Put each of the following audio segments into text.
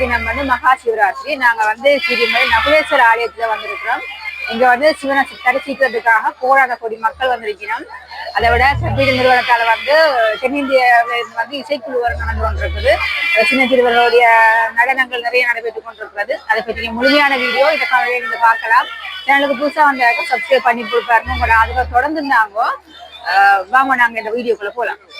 தினம் வந்து மகா சிவராத்திரி. நாங்கள் வந்து சிறுமலை நகுலேஸ்வர ஆலயத்தில் வந்திருக்கிறோம். இங்கே வந்து சிவனை தரிசிக்கிறதுக்காக போராட கொடி மக்கள் வந்திருக்கிறோம். அதை விட சர்வீடு நிறுவனத்தால் வந்து தென்னிந்தியாவிலிருந்து வந்து இசைக்குழு வரை நடந்து கொண்டிருக்குது. சின்ன சிறுவர்களுடைய நடனங்கள் நிறைய நடைபெற்றுக் கொண்டிருக்கிறது. அதை பற்றிய முழுமையான வீடியோ இந்த இருந்து பார்க்கலாம். சேனலுக்கு புதுசாக வந்தாக்க சப்ஸ்கிரைப் பண்ணி கொடுப்பாருங்க உங்களோட அதுக்கு தொடர்ந்து இருந்தாங்க வாங்க நாங்கள் இந்த வீடியோக்குள்ளே போகலாம்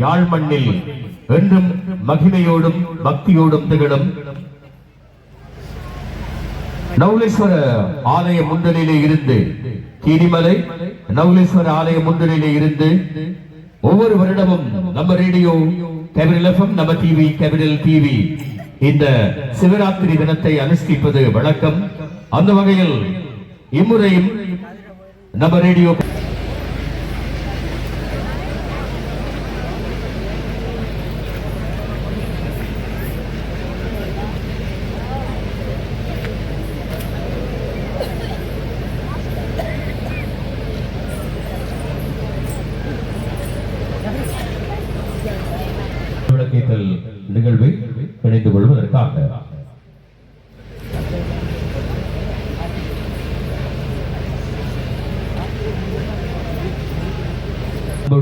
யாழ் மண்ணில் என்றும் மகிமையோடும் பக்தியோடும் திகழும் நவுலேஸ்வர ஆலய முந்தலிலே இருந்து கீரிமலை நவுலேஸ்வர ஆலய முந்தலிலே இருந்து ஒவ்வொரு வருடமும் நம்ம ரேடியோ கேபிடல் எஃப்எம் நம்ம டிவி கேபிடல் டிவி இந்த சிவராத்திரி தினத்தை அனுஷ்டிப்பது வழக்கம். அந்த வகையில் இம்முறையும் நம்ம ரேடியோ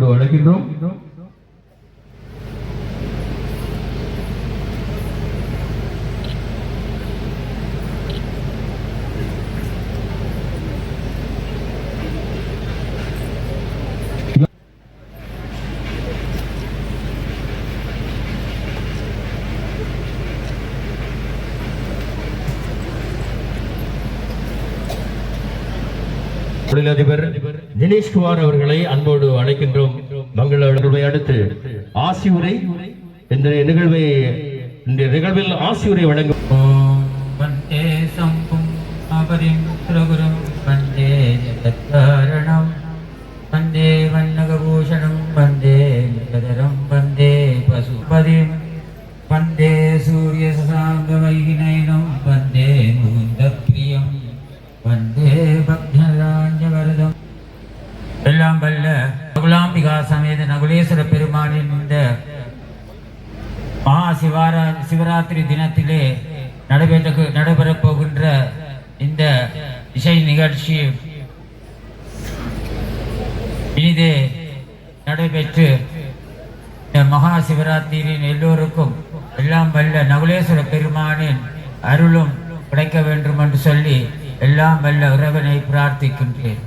அன்போடு அழைக்கின்றோம் தொழிலதிபர் தினேஷ்குமார் அவர்களை அன்போடு அழைக்கின்றோம். மங்கள நிகழ்வை அடுத்து ஆசியுரை. இந்த நிகழ்வை இந்த நிகழ்வில் ஆசியுரை வழங்கும். சிவராத்திரி தினத்திலே நடைபெற்ற நடைபெறப் போகின்ற இந்த இசை நிகழ்ச்சி இனிதே நடைபெற்று இந்த மகா சிவராத்திரியின் எல்லோருக்கும் எல்லாம் வல்ல நகுலேஸ்வர பெருமானின் அருளும் கிடைக்க வேண்டும் என்று சொல்லி எல்லாம் வல்ல உறவனை பிரார்த்திக்கின்றேன்.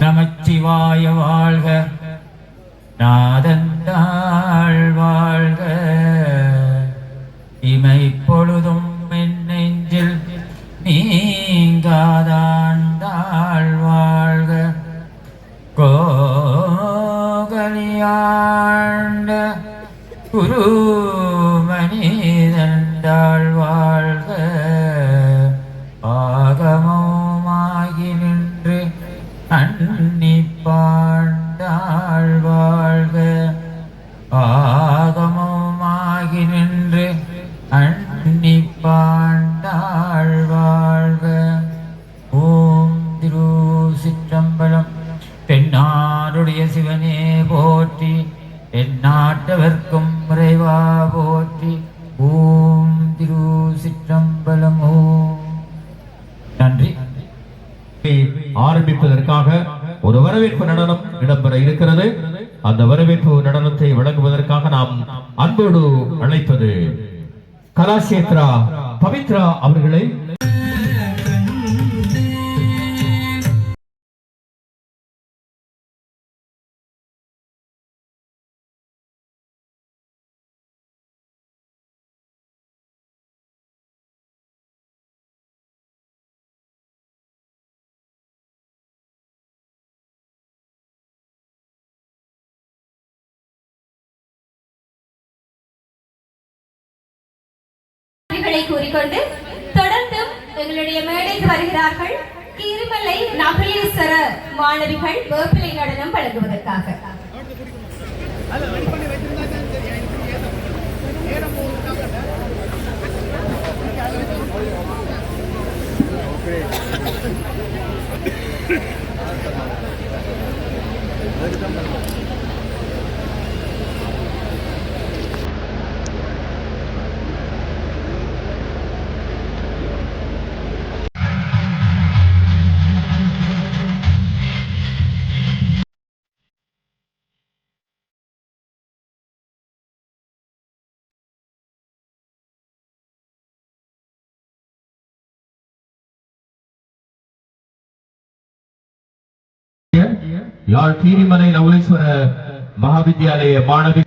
நமச்சிவாய வாழ்க. நாதந்தாள் வாழ்க ஆண்டவர்க்கும் முறைவா போற்றி. ஓம் திரு சிற்றம்பலம் ஓம். நன்றி. ஆரம்பிப்பதற்காக ஒரு வரவேற்பு நடனம் இடம்பெற இருக்கிறது. அந்த வரவேற்பு நடனத்தை வழங்குவதற்காக நாம் அன்போடு அழைப்பது கலாசேத்ரா பவித்ரா அவர்களை. நன்றிகளை கூறிக்கொண்டு தொடர்ந்தும் எங்களுடைய மேடைக்கு வருகிறார்கள் கீரிமலை நகலீஸ்வர மாணவிகள் வேப்பிலை நடனம் வழங்குவதற்காக யாழ் கீரிமலை நவலீஸ்வர மகாவித்யாலய மாணவி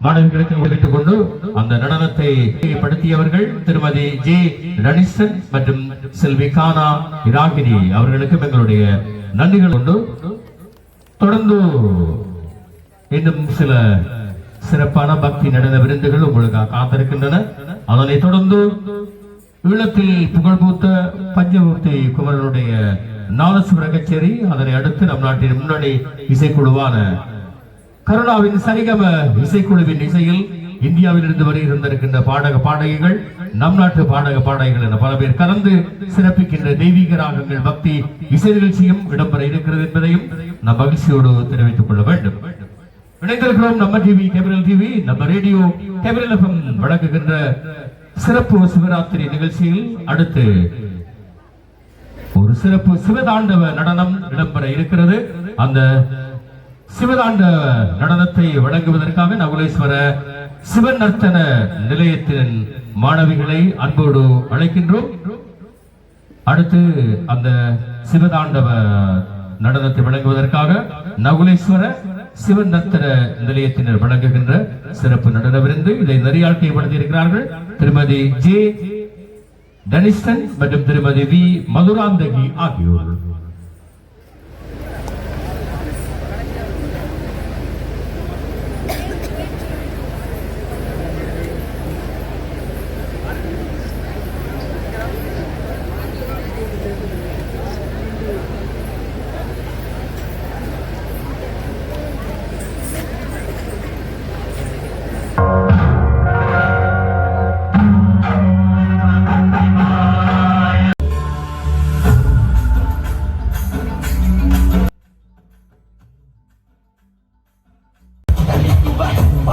மாணவிகளுக்கு விட்டுக் கொண்டு அந்த நடனத்தை படுத்தியவர்கள் திருமதி ஜி. ரணீசன் மற்றும் செல்வி கானா இராகினி அவர்களுக்கும் எங்களுடைய நன்றிகள் கொண்டு தொடர்ந்து இன்னும் சில சிறப்பான பக்தி நடன விருந்துகள் உங்களுக்கு காத்திருக்கின்றன. அதனை தொடர்ந்து ஈழத்தில் புகழ்பூத்த பஞ்சமூர்த்தி குமரனுடைய நாதசுர கச்சேரி அதனை அடுத்து நம் நாட்டின் முன்னணி இசைக்குழுவான கருணாவின் சரிகம இசைக்குழுவின் இசையில் இந்தியாவில் இருந்து வருகின்றிருக்கின்ற பாடக பாடகிகள் நம் நாட்டு பாடக பாடகிகள் என பல பேர் கலந்து சிறப்பிக்கின்ற தெய்வீக ராகங்கள் பக்தி இசை நிகழ்ச்சியும் இடம்பெற இருக்கிறது என்பதையும் நம் மகிழ்ச்சியோடு தெரிவித்துக் கொள்ள வேண்டும். இணைந்திருக்கிறோம் நம்ம டிவி கேபிரல் டிவி நம்ம ரேடியோ கேபிரல் எஃப்எம் வழங்குகின்ற சிறப்பு சிவராத்திரி நிகழ்ச்சியில் அடுத்து ஒரு சிறப்பு சிவதாண்டவ நடனம் இடம்பெற இருக்கிறது. அந்த சிவதாண்ட நடனத்தை வழங்குவதற்காக நகுலேஸ்வர சிவநர்த்தன நிலையத்தின் மாணவிகளை அன்போடு அழைக்கின்றோம். அடுத்து அந்த சிவதாண்டவ நடனத்தை வழங்குவதற்காக நகுலேஸ்வர சிவநர்த்தன நிலையத்தினர் வழங்குகின்ற சிறப்பு நடன விருந்து இதை நெறியாழ்க்கைப்படுத்தி இருக்கிறார்கள் திருமதி ஜே டனிஸ்டன் மற்றும் திருமதி வி. மதுராந்தகி ஆகியோர்.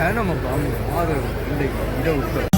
பேனம பாம்பு ஆதரவு இந்த இட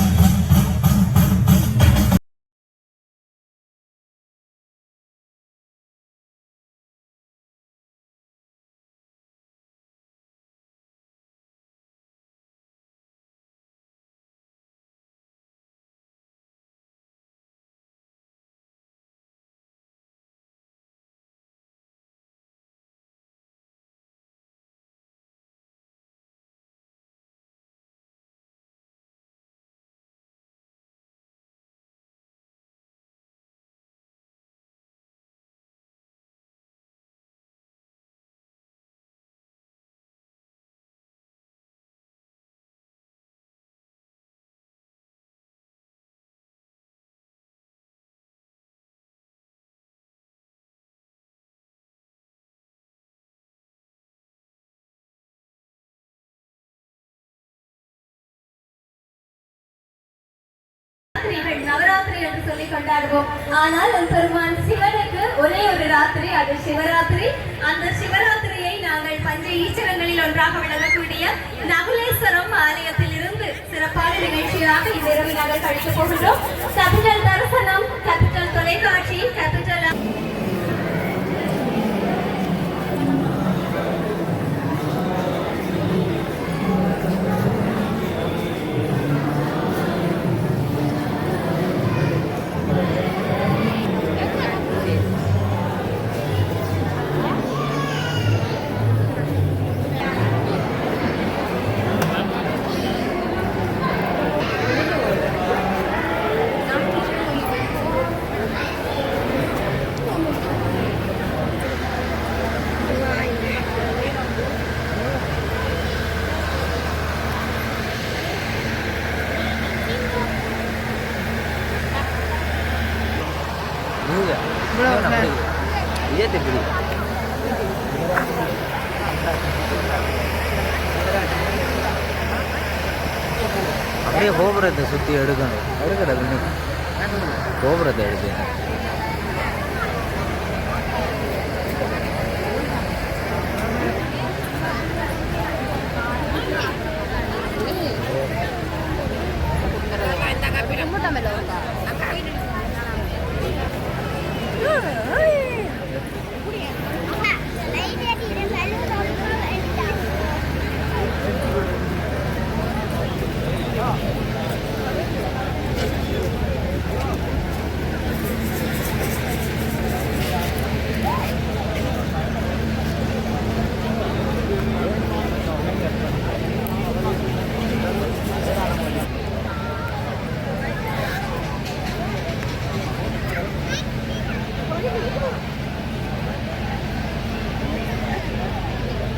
கொண்டாடுவோம். ஆனால் பெருமான் சிவனுக்கு ஒரே ஒரு ராத்திரி அது சிவராத்திரி. அந்த சிவராத்திரியை நாங்கள் பஞ்ச ஈச்சரங்களில் ஒன்றாக விளங்கக்கூடிய நகுலேஸ்வரம் ஆலயத்தில் இருந்து சிறப்பான நிகழ்ச்சியாக இந்த இரவு நாங்கள் கழித்து போகின்றோம். கேபிட்டல் தரிசனம் கேபிட்டல் தொலைக்காட்சி கேபிட்டல் அப்படியே கோபுரத்தை சுற்றி எடுக்கணும். எடுக்கிறது கோபுரத்தை எடுத்து.